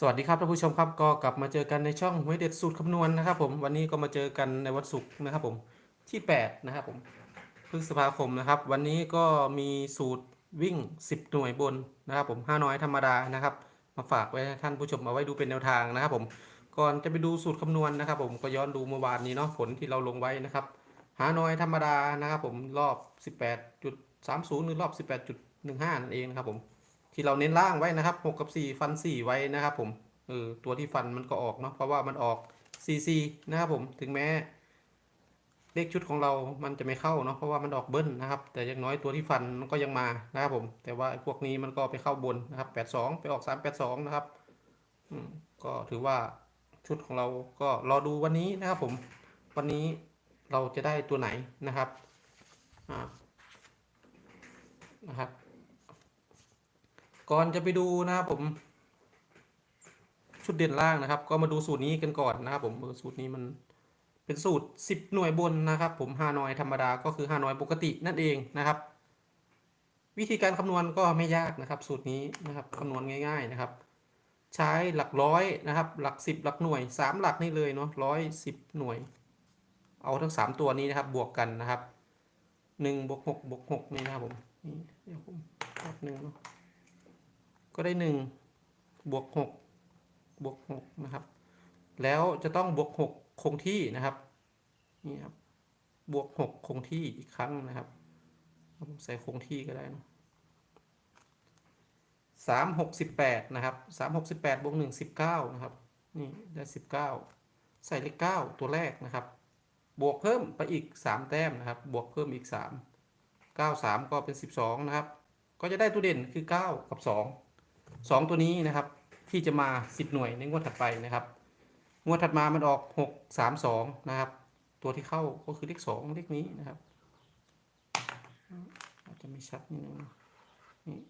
สวัสดีครับท่านผู้ชมครับก็กลับมาเจอกันในช่องหวยเด็ดสูตรคำนวณนะครับผมวันนี้ก็มาเจอกันในวันศุกร์นะครับผมที่ 8 นะครับผมพฤษภาคมนะครับ วันนี้ก็มีสูตรวิ่ง 10 หน่วยบนนะครับผม5น้อยธรรมดานะครับ มาฝากไว้ท่านผู้ชมเอาไว้ดูเป็นแนวทางนะครับผมก่อนจะไปดูสูตรคำนวณนะครับ ผมก็ย้อนดูเมื่อวานนี้เนาะผลที่เราลงไว้นะครับหาน้อยธรรมดานะครับผมรอบ 18.30หรือรอบ 18.15นั่นเองนะครับผม ที่เราเน้นล่างไว้นะครับ6กับ 4 ฟัน 4 ไว้นะครับผมเออตัวที่ฟันมันก็ออกเนาะเพราะว่ามันออก CC นะครับผมถึงแม้ เลขชุดของเรามันจะไม่เข้าเนาะเพราะว่ามันออกเบิ้ลนะครับ แต่อย่างน้อยตัวที่ฟันมันก็ยังมานะครับผม แต่ว่าพวกนี้มันก็ไปเข้าบนนะครับ 82 ไปออก 382 นะครับอืมก็ถือว่าชุดของเราก็รอดูวันนี้นะครับผมวันนี้เราจะได้ตัวไหนนะครับ อ่า นะครับ ก่อนจะไปดูนะครับผมชุดเด่นล่างนะครับ ก็มาดูสูตรนี้กันก่อนนะครับ ผมสูตรนี้มันเป็นสูตร 10 หน่วยบนนะครับ ผมฮานอยธรรมดาก็คือฮานอยปกตินั่นเองนะครับ วิธีการคำนวณก็ไม่ยากนะครับ สูตรนี้นะครับคำนวณง่าย ๆนะครับ ใช้หลักร้อยนะครับ หลัก 10 หลักหน่วย 3 หลักนี่เลยเนาะร้อยสิบหน่วย เอาทั้ง 3 ตัวนี้นะครับบวกกันนะครับ1บวก6บวก6นี่นะครับผมนี่เดี๋ยวผมแป๊บหนึงเนาะ ก็ได้หนึ่งบวกหกบวกหกนะครับ แล้วจะต้องบวกหกคงที่นะครับ นี่ครับ บวกหกคงที่อีกครั้งนะครับผมใส่คงที่ก็ได้นะสามหกสิบแปดนะครับสามหกสิบแปดบวกหนึ่งสิบเก้านะครับ นี่ได้สิบเก้าใส่เลขเก้าตัวแรกนะครับ บวกเพิ่มไปอีกสามแต้มนะครับ บวกเพิ่มอีกสามเก้าสามก็เป็นสิบสองนะครับ ก็จะได้ตัวเด่นคือ9กับ2 2 ตัวนี้นะครับ ที่จะมา 10 หน่วยในงวดถัดไปนะครับ งวดถัดมามันออก 6 3 2 นะครับ ตัวที่เข้าก็คือเลข2เลขนี้นะครับอาจจะไม่ชัดนิดนึงนี่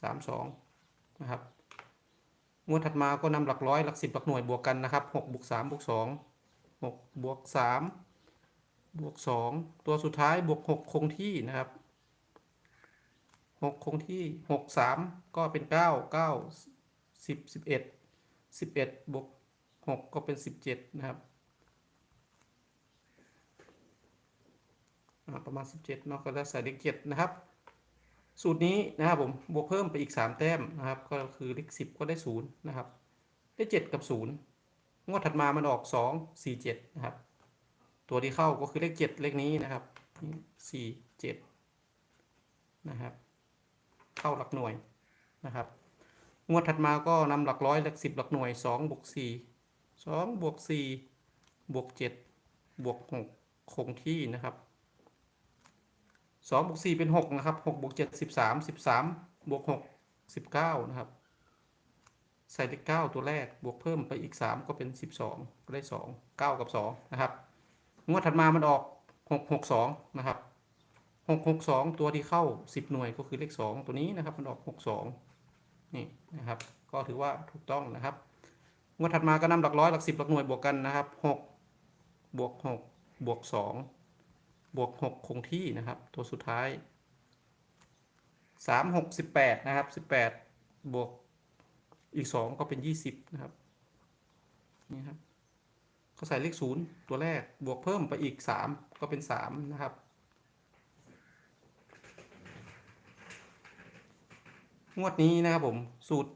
สามสองนะครับ งวดถัดมาก็นำหลักร้อยหลักสิบหลักหน่วยบวกกันนะครับ6บวก3บวก2 6บวก3บวก2ตัวสุดท้ายบวก6คงที่นะครับ หกคงที่หกสามก็เป็นเก้าเก้าสิบสิบเอ็ดสิบเอ็ดบวกหกก็เป็นสิบเจ็ดนะครับประมาณสิบเจ็ดนาะก็ได้ใส่เลขเจ็ดนะครับ สูตรนี้นะครับผมบวกเพิ่มไปอีกสามแต้มนะครับ ก็คือเลขสิบก็ได้ศูนย์นะครับ ได้เจ็ดกับศูนย์งวดถัดมามันออกสองสี่เจ็ดนะครับ ตัวที่เข้าก็คือเลขเจ็ดเลขนี้นะครับสี่เจ็ดนะครับ เข้าหลักหน่วยนะครับ งวดถัดมาก็นำหลักร้อยหลักสิบหลักหน่วยสองบวกสี่สองบวกสี่บวกเจ็ดบวกหกคงที่นะครับสองบวกสี่เป็นหกนะครับหกบวกเจ็ดสิบสามสิบสามบวกหกสิบเก้านะครับ ใส่เลขเก้าตัวแรกบวกเพิ่มไปอีกสามก็เป็นสิบสองก็ได้สองเก้ากับสองนะครับ งวดถัดมามันออกหกหกสองนะครับ หกหกสองตัวที่เข้าสิบหน่วยก็คือเลขสองตัวนี้นะครับมันออกหกสองนี่นะครับ ก็ถือว่าถูกต้องนะครับงวดถัดมาก็นำหลักร้อยหลักสิบหลักหน่วยบวกกันนะครับหกบวกหกบวกสองบวกหกคงที่นะครับ ตัวสุดท้ายสามหกสิบแปดนะครับสิบแปดบวกอีกสองก็เป็นยี่สิบนะครับนี่ครับก็ใส่เลขศูนย์ตัวแรกบวกเพิ่มไปอีกสามก็เป็นสามนะครับ งวดนี้นะครับผมสูตร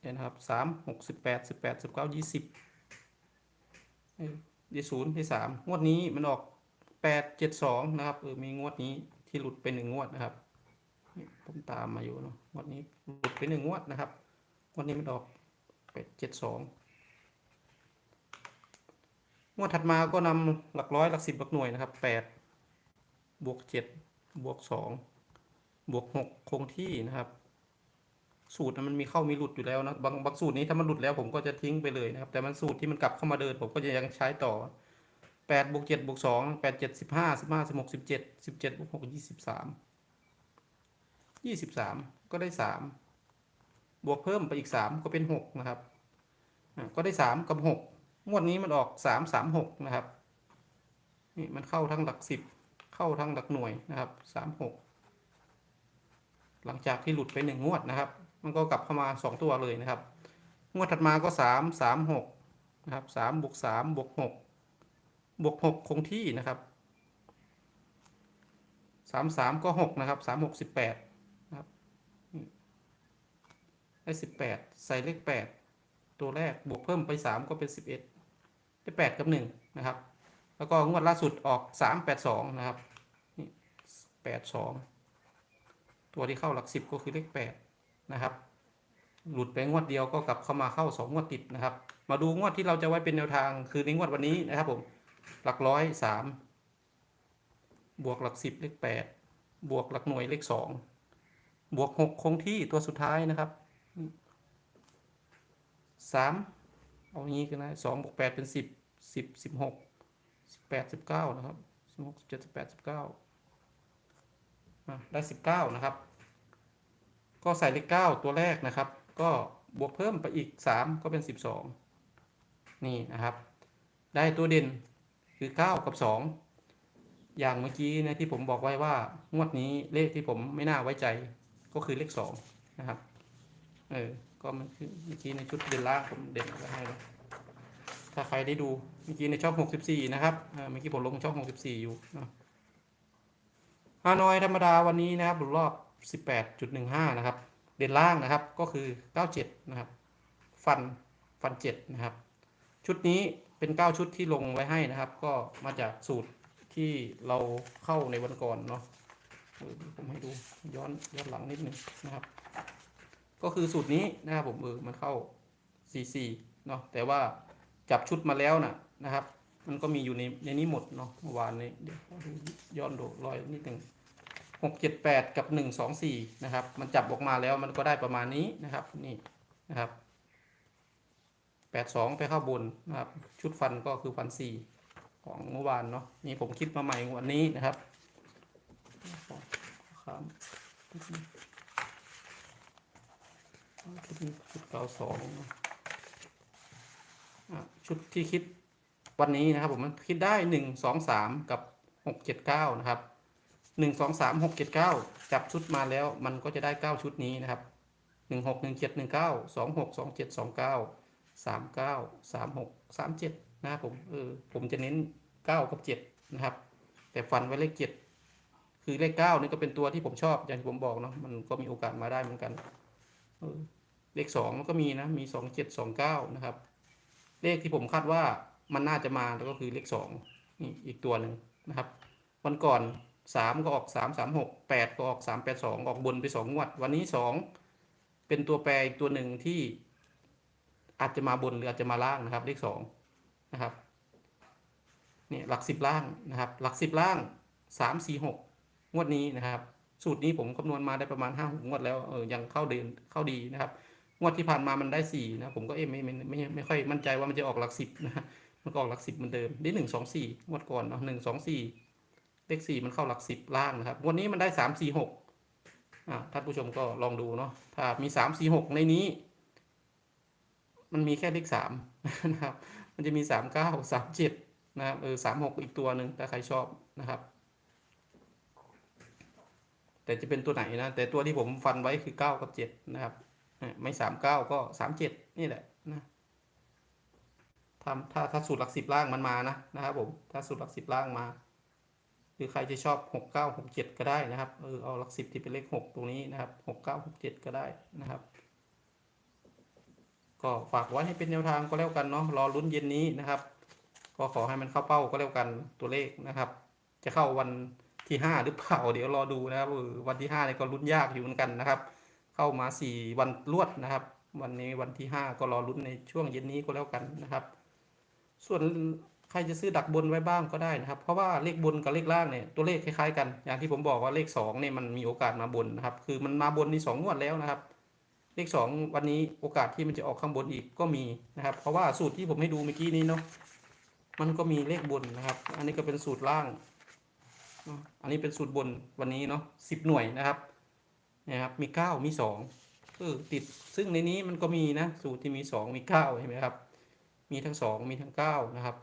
เนี่ยนะครับสามหกสิบแปดสิบแปดสิบเก้ายี่สิบยี่ศูนย์ที่สามงวดนี้มันออกแปดเจ็ดสองนะครับเออมีงวดนี้ที่หลุดไปหนึ่งงวดนะครับผมตามมาอยู่เนาะงวดนี้หลุดไปหนึ่งงวดนะครับงวดนี้มันออกแปดเจ็ดสองงวดถัดมาก็นำหลักร้อยหลักสิบหลักหน่วยนะครับแปดบวกเจ็ดบวกสองบวกหกคงที่นะครับ สูตรมันมีเข้ามีหลุดอยู่แล้วนะบางบางสูตรนี้ถ้ามันหลุดแล้วผมก็จะทิ้งไปเลยนะครับ แต่มันสูตรที่มันกลับเข้ามาเดิน ผมก็จะยังใช้ต่อแปดบวกเจ็ดบวกสองแปดเจ็ดสิบห้าสิบห้าสิบหกสิบเจ็ดสิบเจ็ดบวกหกยี่สิบสามยี่สิบสามก็ได้สามบวกเพิ่มไปอีกสามก็เป็นหกนะครับก็ได้สามกับหกงวดนี้มันออกสามสามหกนะครับนี่มันเข้าทั้งหลักสิบเข้าทั้งหลักหน่วยนะครับสามหกหลังจากที่หลุดไปหนึ่งงวดนะครับ มันก็กลับเข้ามา 2 ตัวเลยนะครับ งวดถัดมาก็สามสามหกนะครับสามบวกสามบวกหกบวกหกคงที่นะครับสามสามก็หกนะครับสามหกสิบแปดนะครับได้สิบแปดใส่เลขแปดตัวแรกบวกเพิ่มไปสามก็เป็นสิบเอ็ดได้แปดกับหนึ่งนะครับ แล้วก็งวดล่าสุดออกสามแปดสองนะครับนี่แปดสองตัวที่เข้าหลักสิบก็คือเลขแปด นะครับ หลุดไปงวดเดียวก็กลับเข้ามาเข้าสองงวดติดนะครับ มาดูงวดที่เราจะไว้เป็นแนวทางคือในงวดวันนี้นะครับผมหลักร้อยสามบวกหลักสิบเลขแปดบวกหลักหน่วยเลขสองบวกหกคงที่ตัวสุดท้ายนะครับสามเอางี้กันนะสองบวกแปดเป็นสิบสิบสิบหกสิบแปดสิบเก้านะครับสิบหกสิบเจ็ดสิบแปดสิบเก้าได้สิบเก้านะครับ ก็ใส่เลขเก้าตัวแรกนะครับ ก็บวกเพิ่มไปอีกสามก็เป็นสิบสองนี่นะครับ ได้ตัวเด่นคือเก้ากับสองอย่างเมื่อกี้นะที่ผมบอกไว้ว่างวดนี้เลขที่ผมไม่น่าไว้ใจก็คือเลขสองนะครับ เออ ก็มันคือเมื่อกี้ในชุดเด่นล่างผมเด่นเอาไว้ให้เลยถ้าใครได้ดูเมื่อกี้ในช่องหกสิบสี่นะครับเมื่อกี้ผมลงช่องหกสิบสี่อยู่ฮานอยธรรมดาวันนี้นะครับรอบ 18.15 นะครับ เด่นล่างนะครับก็คือ 97 นะครับ ฟันฟัน 7 นะครับ ชุดนี้เป็น 9 ชุดที่ลงไว้ให้นะครับ ก็มาจากสูตรที่เราเข้าในวันก่อนเนาะเออผมให้ดูย้อนย้อนหลังนิดนึงนะครับ ก็คือสูตรนี้นะครับผมเออมันเข้า 44 เนาะแต่ว่าจับชุดมาแล้วนะนะครับ มันก็มีอยู่ในในนี้หมดเนาะเมื่อวานนี้เดี๋ยวดูย้อนดูรอยนิดนึง หกเจ็ดแปดกับหนึ่งสองสี่นะครับ มันจับออกมาแล้วมันก็ได้ประมาณนี้นะครับ นี่นะครับแปดสองไปเข้าบนนะครับ ชุดฟันก็คือฟันสี่ของเมื่อวานเนาะ นี่ผมคิดมาใหม่วันนี้นะครับครับชุดนี้ชุดเก้าสองชุดที่คิดวันนี้นะครับผมมันคิดได้หนึ่งสองสามกับหกเจ็ดเก้านะครับ หนึ่งสองสามหกเจ็ดเก้าจับชุดมาแล้วมันก็จะได้เก้าชุดนี้นะครับหนึ่งหกหนึ่งเจ็ดหนึ่งเก้าสองหกสองเจ็ดสองเก้าสามเก้าสามหกสามเจ็ดนะครับผมเออผมจะเน้นเก้ากับเจ็ดนะครับ แต่ฟันไว้เลขเจ็ดคือเลขเก้านี่ก็เป็นตัวที่ผมชอบอย่างที่ผมบอกเนาะมันก็มีโอกาสมาได้เหมือนกันเออเลขสองมันก็มีนะมีสองเจ็ดสองเก้านะครับ เลขที่ผมคาดว่ามันน่าจะมาแล้วก็คือเลขสองนี่อีกตัวหนึ่งนะครับ วันก่อน สามก็ออกสามสามหกแปดก็ออกสามแปดสองออกบนไปสองงวด วันนี้สองเป็นตัวแปรอีกตัวหนึ่งที่อาจจะมาบนหรืออาจจะมาล่างนะครับ เลขสองนะครับเนี่ยหลักสิบล่างนะครับ หลักสิบล่างสามสี่หกงวดนี้นะครับ สูตรนี้ผมคำนวณมาได้ประมาณห้าหกงวดแล้วเออยังเข้าเดินเข้าดีนะครับ งวดที่ผ่านมามันได้สี่นะผมก็เอ๊ะไม่ไม่ไม่ไม่ไม่ค่อยมั่นใจว่ามันจะออกหลักสิบนะมันก็ออกหลักสิบเหมือนเดิมได้หนึ่งสองสี่งวดก่อนเนาะหนึ่งสองสี่ เลขสี่มันเข้าหลักสิบล่างนะครับ วันนี้มันได้สามสี่หกอ่าท่านผู้ชมก็ลองดูเนาะ ถ้ามีสามสี่หกในนี้ มันมีแค่เลขสามนะครับ มันจะมีสามเก้าสามเจ็ดนะครับ เออสามหกอีกตัวหนึ่งถ้าใครชอบนะครับ แต่จะเป็นตัวไหนนะ แต่ตัวที่ผมฟันไว้คือเก้ากับเจ็ดนะครับ ไม่สามเก้าก็สามเจ็ดนี่แหละนะถ้าถ้าถ้าสูตรหลักสิบล่างมันมานะนะครับผม ถ้าสูตรหลักสิบล่างมา รือใครจะชอบหกเก้าหกเจ็ดก็ได้นะครับเออเอาหลักสิบที่เป็นเลขหกตรงนี้นะครับหกเก้าหกเจ็ดก็ได้นะครับ ก็ฝากไว้ให้เป็นแนวทางก็แล้วกันเนาะรอลุ้นเย็นนี้นะครับ ก็ขอให้มันเข้าเป้าก็แล้วกันตัวเลขนะครับ จะเข้าวันที่ห้าหรือเปล่าเดี๋ยวรอดูนะครับวันที่ห้าเนี่ยก็ลุ้นยากอยู่เหมือนกันนะครับ เข้ามาสี่วันรวดนะครับ วันนี้วันที่ห้าก็รอลุ้นในช่วงเย็นนี้ก็แล้วกันนะครับ ส่วน ใครจะซื้อดักบนไว้บ้างก็ได้นะครับ เพราะว่าเลขบนกับเลขล่างเนี่ยตัวเลขคล้ายๆกัน อย่างที่ผมบอกว่าเลขสองเนี่ยมันมีโอกาสมาบนนะครับ คือมันมาบนในสองวดแล้วนะครับ เลขสองวันนี้โอกาสที่มันจะออกข้างบนอีกก็มีนะครับ เพราะว่าสูตรที่ผมให้ดูเมื่อกี้นี้เนาะมันก็มีเลขบนนะครับ อันนี้ก็เป็นสูตรล่าง อันนี้เป็นสูตรบนวันนี้เนาะสิบหน่วยนะครับนะครับมีเก้ามีสองเออติดซึ่งในนี้มันก็มีนะสูตรที่มีสองมีเก้าเห็นไหมครับ มีทั้งสองมีทั้งเก้านะครับ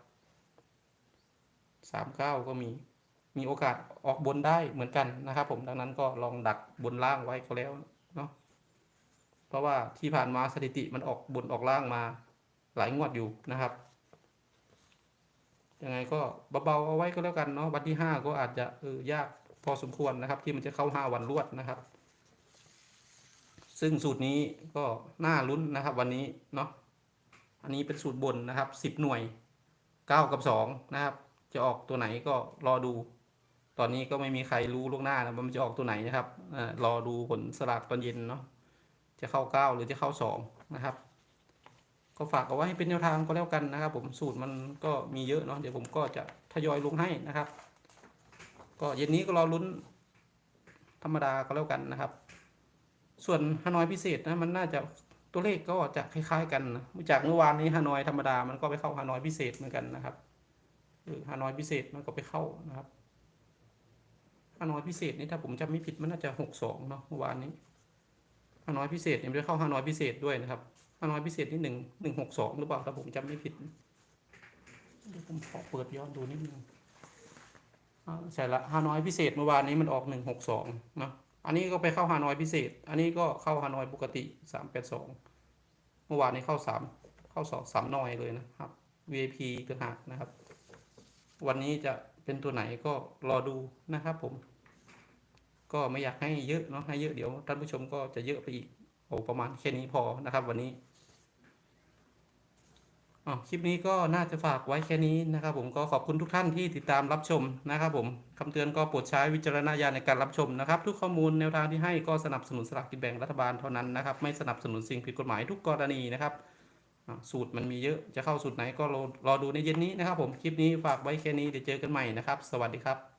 สามเก้าก็มี มีโอกาสออกบนได้เหมือนกันนะครับผมดังนั้นก็ลองดักบนล่างไว้ก็แล้วเนาะเพราะว่าที่ผ่านมาสถิติมันออกบนออกล่างมาหลายงวดอยู่นะครับยังไงก็เบาๆเอาไว้ก็แล้วกันเนาะวันที่ห้าก็อาจจะเออยากพอสมควรนะครับ ที่มันจะเข้าห้าวันรวดนะครับ ซึ่งสูตรนี้ก็น่าลุ้นนะครับ วันนี้เนาะอันนี้เป็นสูตรบนนะครับสิบหน่วยเก้ากับสองนะครับ จะออกตัวไหนก็รอดู ตอนนี้ก็ไม่มีใครรู้ล่วงหน้านะว่ามันจะออกตัวไหนนะครับเออรอดูผลสลากตอนเย็นเนาะจะเข้าเก้าหรือจะเข้าสองนะครับ ก็ฝากเอาไว้ให้เป็นแนวทางก็แล้วกันนะครับ ผมสูตรมันก็มีเยอะเนาะเดี๋ยวผมก็จะทยอยลงให้นะครับ ก็เย็นนี้ก็รอลุ้นธรรมดาก็แล้วกันนะครับ ส่วนฮานอยพิเศษนะมันน่าจะตัวเลขก็จะคล้ายๆ กันนะจากเมื่อวานนี้ฮานอยธรรมดามันก็ไปเข้าฮานอยพิเศษเหมือนกันนะครับ เออฮานอยพิเศษมันก็ไปเข้านะครับฮานอยพิเศษนี่ถ้าผมจำไม่ผิดมันน่าจะหกสองเนาะเมื่อวานนี้ฮานอยพิเศษเนี่ยมันไปเข้าฮานอยพิเศษด้วยนะครับฮานอยพิเศษนี่หนึ่งหนึ่งหกสองหรือเปล่าถ้าผมจำไม่ผิดเดี๋ยวผมขอเปิดย้อนดูนิดนึงอ่าใช่ละฮานอยพิเศษเมื่อวานนี้มันออกหนึ่งหกสองเนาะอันนี้ก็ไปเข้าฮานอยพิเศษ อันนี้ก็เข้าฮานอยปกติสามแปดสองเมื่อวานนี้เข้าสามเข้าสองสามหน่อยเลยนะครับ VIP ต่างหากนะครับ วันนี้จะเป็นตัวไหนก็รอดูนะครับผม ก็ไม่อยากให้เยอะเนาะให้เยอะเดี๋ยวท่านผู้ชมก็จะเยอะไปอีกโอ้ประมาณแค่นี้พอนะครับ วันนี้อ๋อคลิปนี้ก็น่าจะฝากไว้แค่นี้นะครับ ผมก็ขอบคุณทุกท่านที่ติดตามรับชมนะครับ ผมคำเตือนก็โปรดใช้วิจารณญาณในการรับชมนะครับ ทุกข้อมูลแนวทางที่ให้ก็สนับสนุนสลากกินแบ่งรัฐบาลเท่านั้นนะครับ ไม่สนับสนุนสิ่งผิดกฎหมายทุกกรณีนะครับ สูตรมันมีเยอะจะเข้าสูตรไหนก็รอรอดูในเย็นนี้นะครับผมคลิปนี้ฝากไว้แค่นี้เดี๋ยวเจอกันใหม่นะครับ สวัสดีครับ